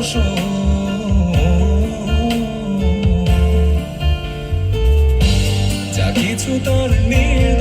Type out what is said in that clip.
যা কিছু তার নীল